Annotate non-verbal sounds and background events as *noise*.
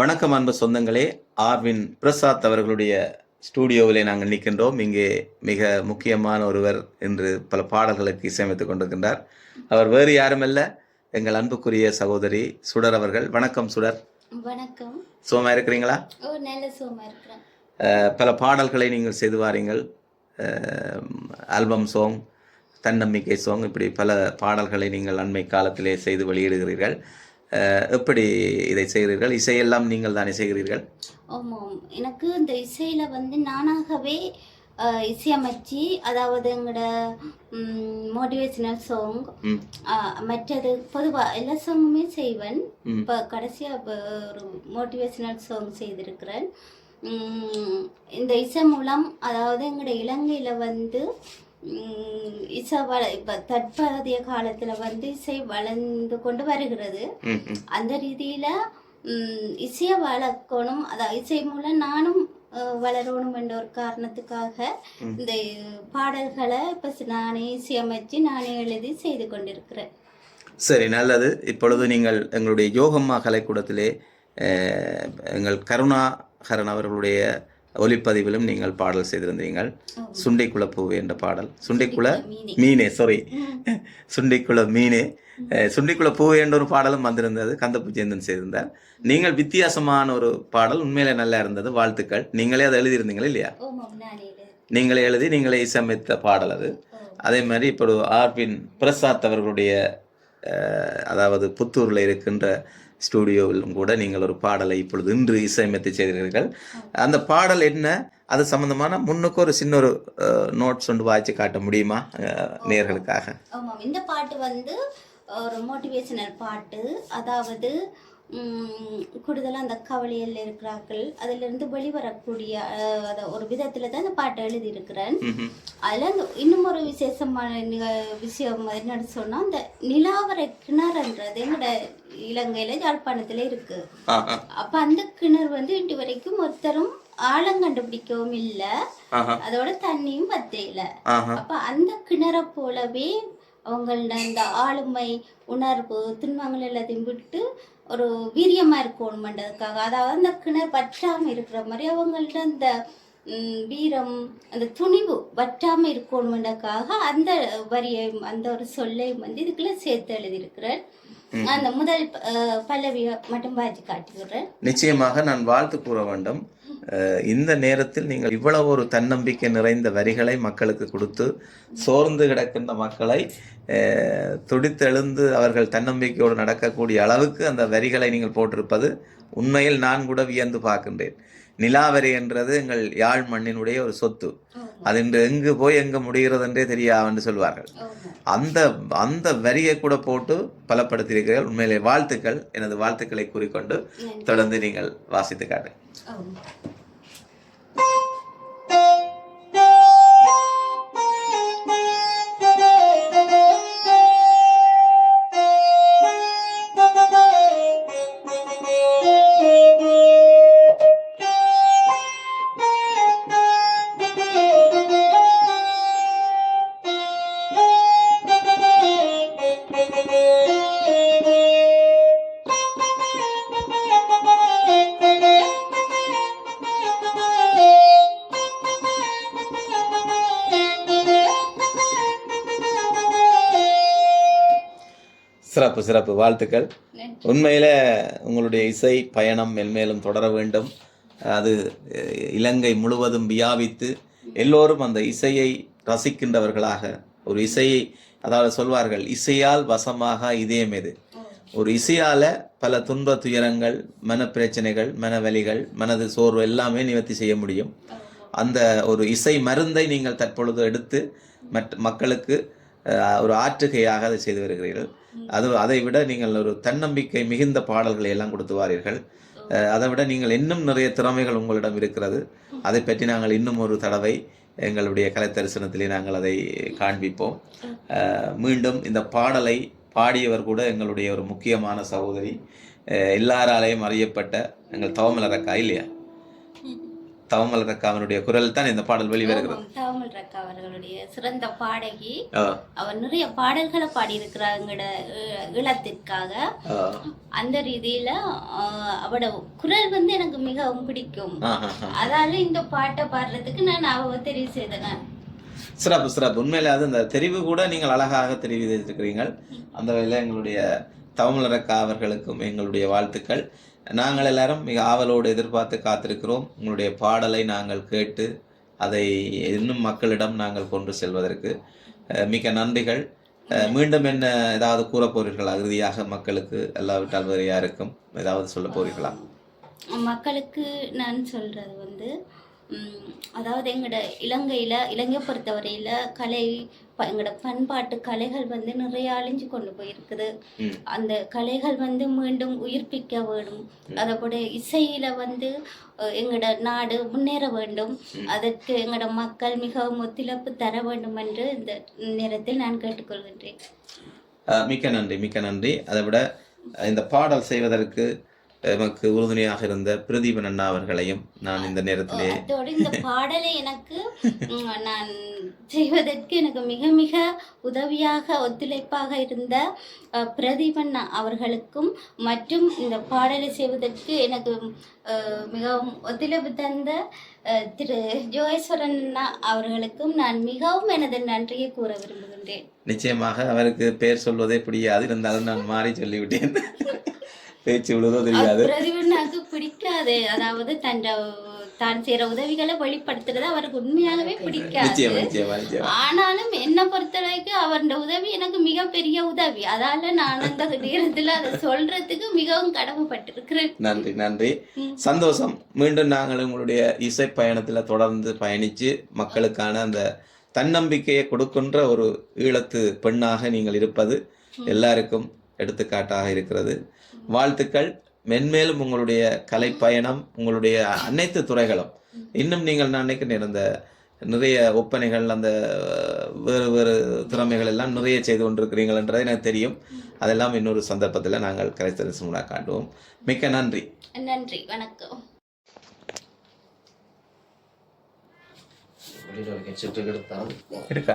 வணக்கம் அன்பு சொந்தங்களே. ஆர்வின் பிரசாத் அவர்களுடைய ஸ்டூடியோவிலே நாங்கள் நிற்கின்றோம். இங்கே மிக முக்கியமான ஒருவர் இன்று பல பாடல்களுக்கு இசையமைத்துக் கொண்டிருக்கின்றார். அவர் வேறு யாருமல்ல எங்கள் அன்புக்குரிய சகோதரி சுடர் அவர்கள். வணக்கம் சுடர். வணக்கம். சுகமா இருக்கிறீங்களா? பல பாடல்களை நீங்கள் செய்து வாரீங்கள். ஆல்பம் சாங் தன்னம்பிக்கை சாங் இப்படி பல பாடல்களை நீங்கள் அண்மை காலத்திலே செய்து வெளியிடுகிறீர்கள். எப்படி இதை செய்கிறீர்கள்? இசையெல்லாம் நீங்கள் தானே செய்கிறீர்கள்? ஆமாம். எனக்கு இந்த இசையில வந்து நானாகவே இசையமைச்சு அதாவது எங்களோட மோட்டிவேஷனல் சாங் மற்றது பொதுவாக எல்லா சாங்குமே செய்வேன். இப்போ கடைசியாக ஒரு மோட்டிவேஷனல் சாங் செய்திருக்கிறேன். இந்த இசை மூலம் அதாவது எங்களோட இலங்கையில் வந்து இசை வள இப்போ தற்போதைய காலத்தில் வந்து இசை வளர்ந்து கொண்டு வருகிறது. அந்த ரீதியில் இசையை வளர்க்கணும். அதான் இசை மூலம் நானும் வளரணும் என்ற ஒரு காரணத்துக்காக இந்த பாடல்களை இப்போ நானே இசையமைச்சு நானே எழுதி செய்து கொண்டிருக்கிறேன். சரி நல்லது. இப்பொழுது நீங்கள் எங்களுடைய யோகம்மா கலைக்கூடத்திலே எங்கள் கருணாகரன் அவர்களுடைய ஒலிப்பதிவிலும் நீங்கள் பாடல் செய்திருந்தீர்கள். சுண்டிக்குள பூவே என்ற பாடல். சுண்டிக்குள மீனே. சாரி சுண்டிக்குள மீனே. *laughs* சுண்டிக்குள பூவே என்ற ஒரு பாடலும் வந்திருந்தது. கந்தபூஜேந்தன் செய்திருந்தார். நீங்கள் வித்தியாசமான ஒரு பாடல் உண்மையிலே நல்லா இருந்தது. வாழ்த்துக்கள். நீங்களே அதை எழுதியிருந்தீங்களா இல்லையா. நீங்களே எழுதி நீங்களே இசையமைத்த பாடல் அது. அதே மாதிரி இப்போ ஆர்பின் பிரசாத் அவர்களுடைய அதாவது புத்தூரில் இருக்கின்ற ஸ்டூடியோவிலும் கூட நீங்கள் ஒரு பாடலை இப்பொழுது இன்று இசையமைத்து செய்தீர்கள் அந்த பாடல் என்ன? அது சம்பந்தமான முன்னுக்கு ஒரு சின்ன ஒரு நோட்ஸ் ஒன்று வாய்ச்சி காட்ட முடியுமா நேர்களுக்காக? ஆமாம். இந்த பாட்டு வந்து ஒரு மோட்டிவேஷனல் பாட்டு. அதாவது கூடுதலாக அந்த கவலையில் இருக்கிறார்கள். அதிலிருந்து வெளிவரக்கூடிய அத ஒரு விதத்தில் தான் இந்த பாட்டை எழுதியிருக்கிறேன். அதில் அந்த இன்னும் ஒரு விசேஷமான விஷயம் என்னன்னு சொன்னால் அந்த நிலாவரை கிணறுன்றது எங்களோட இலங்கையில் யாழ்ப்பாணத்தில் இருக்கு. அப்போ அந்த கிணறு வந்து இன்று வரைக்கும் ஒருத்தரும் ஆழம் கண்டுபிடிக்கவும் இல்லை. அதோட தண்ணியும் பத்தையில. அப்ப அந்த கிணறை போலவே அவங்களோட இந்த ஆளுமை உணர்வு துன்பங்கள் எல்லாத்தையும் விட்டு ஒரு வீரியமா இருக்கணுமன்றதுக்காக. அதாவது அந்த கிணறு வற்றாமல் இருக்கிற மாதிரி அவங்கள்ட்ட அந்த வீரம் அந்த துணிவு வற்றாம இருக்கணுமன்றதுக்காக அந்த வரியை அந்த ஒரு சொல்லையும் வந்து இதுக்குள்ள சேர்த்து எழுதியிருக்கிறேன் அந்த முதல் பல்லவியை மட்டும் வாசி காட்டுகிறேன். நிச்சயமாக நான் வாழ்த்து கூற வேண்டும். இந்த நேரத்தில் நீங்கள் இவ்வளவு ஒரு தன்னம்பிக்கை நிறைந்த வரிகளை மக்களுக்கு கொடுத்து சோர்ந்து கிடக்கின்ற மக்களை துடித்தெழுந்து அவர்கள் தன்னம்பிக்கையோடு நடக்கக்கூடிய அளவுக்கு அந்த வரிகளை நீங்கள் போட்டிருப்பது உண்மையில் நான் கூட வியந்து பார்க்கின்றேன். நிலாவரி என்றது எங்கள் யாழ் மண்ணினுடைய ஒரு சொத்து. அது இன்று எங்கு போய் எங்கு முடிகிறது என்றே தெரியாது என்று சொல்வார்கள். அந்த அந்த வரியை கூட போட்டு பலப்படுத்தியிருக்கிறீர்கள். உண்மையிலே வாழ்த்துக்கள். எனது வாழ்த்துக்களை கூறிக்கொண்டு தொடர்ந்து நீங்கள் வாசித்து காட்டு. சிறப்பு சிறப்பு. வாழ்த்துக்கள். உண்மையில உங்களுடைய இசை பயணம் மென்மேலும் தொடர வேண்டும். அது இலங்கை முழுவதும் வியாபித்து எல்லோரும் அந்த இசையை ரசிக்கின்றவர்களாக ஒரு இசையை அதாவது சொல்வார்கள் இசையால் வசமாக இதயம் எது ஒரு இசையால பல துன்ப துயரங்கள் மனப்பிரச்சனைகள் மனவலிகள் மனது சோர்வு எல்லாமே நிவர்த்தி செய்ய முடியும். அந்த ஒரு இசை மருந்தை நீங்கள் தற்பொழுது எடுத்து மற்ற மக்களுக்கு ஒரு ஆற்றுகையாக அதை செய்து வருகிறீர்கள். அது அதை விட நீங்கள் ஒரு தன்னம்பிக்கை மிகுந்த பாடல்களை எல்லாம் கொடுத்து வாரீர்கள். அதை விட நீங்கள் இன்னும் நிறைய திறமைகள் உங்களிடம் இருக்கிறது. அதை பற்றி நாங்கள் இன்னும் ஒரு தடவை எங்களுடைய கலை தரிசனத்திலே நாங்கள் அதை காண்பிப்போம். மீண்டும் இந்த பாடலை பாடியவர் கூட எங்களுடைய ஒரு முக்கியமான சகோதரி எல்லாராலையும் அறியப்பட்ட எங்கள் தவமலரக்கா இல்லையா? தவமல் ரக்காவனுடைய குரல் தான் இந்த பாடல் வெளிவருகிறது. தாமல் ரக்கா அவர்களுடைய சிறந்த பாடகி. அவர் நிறைய பாடல்களை ஈழத்திற்காக. ஆ, அந்த ரீதியில அவட குரல் வந்து எனக்கு மிகவும் பிடிக்கும். அதால இந்த பாட்டை பாடுறதுக்கு நான் அவ தெரிவு செய்தேன். சிறப்பு சிறப்பு. உண்மையில அது இந்த தெரிவு கூட நீங்கள் அழகாக தெரிவு செய்திருக்கிறீர்கள் அந்த வகையில் எங்களுடைய தவமலரக்கா அவர்களுக்கும் எங்களுடைய வாழ்த்துக்கள். நாங்கள் எல்லாரும் மிக ஆவலோடு எதிர்பார்த்து காத்திருக்கிறோம். உங்களுடைய பாடலை நாங்கள் கேட்டு அதை இன்னும் மக்களிடம் நாங்கள் கொண்டு செல்வதற்கு மிக மிக்க நன்றிகள். மீண்டும் என்ன ஏதாவது கூற போறீர்களா இறுதியாக மக்களுக்கு எல்லாவிட்டால் வேறு யாருக்கும் ஏதாவது சொல்ல போறீர்களா மக்களுக்கு நான் சொல்றது வந்து அதாவது எங்களோட இலங்கையில இலங்கை பொறுத்தவரையில கலை எங்களோட பண்பாட்டு கலைகள் வந்து நிறைய அழிஞ்சு கொண்டு போயிருக்குது. அந்த கலைகள் வந்து மீண்டும் உயிர்ப்பிக்க வேணும். அதோட இசையில வந்து எங்களோட நாடு முன்னேற வேண்டும். அதற்கு எங்களோட மக்கள் மிகவும் ஒத்துழைப்பு தர வேண்டும் என்று இந்த நேரத்தில் நான் கேட்டுக்கொள்கின்றேன். மிக்க நன்றி மிக்க நன்றி. அதை விட இந்த பாடல் செய்வதற்கு எமக்கு உறுதுணையாக இருந்த பிரதீபன் அண்ணா அவர்களையும் நான் இந்த நேரத்திலே அதோட இந்த பாடலை எனக்கு நான் செய்வதற்கு எனக்கு மிக மிக உதவியாக ஒத்துழைப்பாக இருந்த பிரதீபன் அவர்களுக்கும் மற்றும் இந்த பாடலை செய்வதற்கு எனக்கு மிகவும் ஒத்துழைப்பு தந்த திரு ஜோகேஸ்வரன் அண்ணா அவர்களுக்கும் நான் மிகவும் எனது நன்றியை கூற விரும்புகின்றேன். நிச்சயமாக அவருக்கு பேர் சொல்வதே பிடிக்காது இருந்தாலும் நான் மாறி சொல்லிவிட்டேன். பேச்சு விழுதோ தெரியாது. பிரதிபனாக்கு பிடிக்காது. அதாவது தன் தான் செய்யற உதவிகளை வெளிப்படுத்துறது அவருக்கு உண்மையாகவே பிடிக்காது. ஆனாலும் என்னை பொறுத்தவரைக்கும் அவருடைய உதவி எனக்கு மிகப்பெரிய உதவி. அதால நான் அந்த நேரத்துல அதை சொல்றதுக்கு மிகவும் கடமைப்பட்டிருக்கிறேன். நன்றி நன்றி. சந்தோஷம். மீண்டும் நாங்கள் உங்களுடைய இசை பயணத்துல தொடர்ந்து பயணிச்சு மக்களுக்கான அந்த தன்னம்பிக்கையை கொடுக்கின்ற ஒரு ஈழத்து பெண்ணாக நீங்கள் இருப்பது எல்லாருக்கும் எடுத்துக்காட்டாக இருக்கிறது. வாழ்த்துக்கள். மென்மேலும் உங்களுடைய கலை பயணம் உங்களுடைய அனைத்து துறைகளும். இன்னும் நீங்கள் நான் நினைக்கிறேன் அந்த நிறைய ஒப்பனைகள் அந்த வேறு வேறு திறமைகள் எல்லாம் நிறைய செய்து கொண்டிருக்கிறீங்கள்ன்றது எனக்கு தெரியும். அதெல்லாம் இன்னொரு சந்தர்ப்பத்தில் நாங்கள் கரைத்தரசு மூலம் காட்டுவோம். மிக்க நன்றி. நன்றி. வணக்கம். இருக்கா.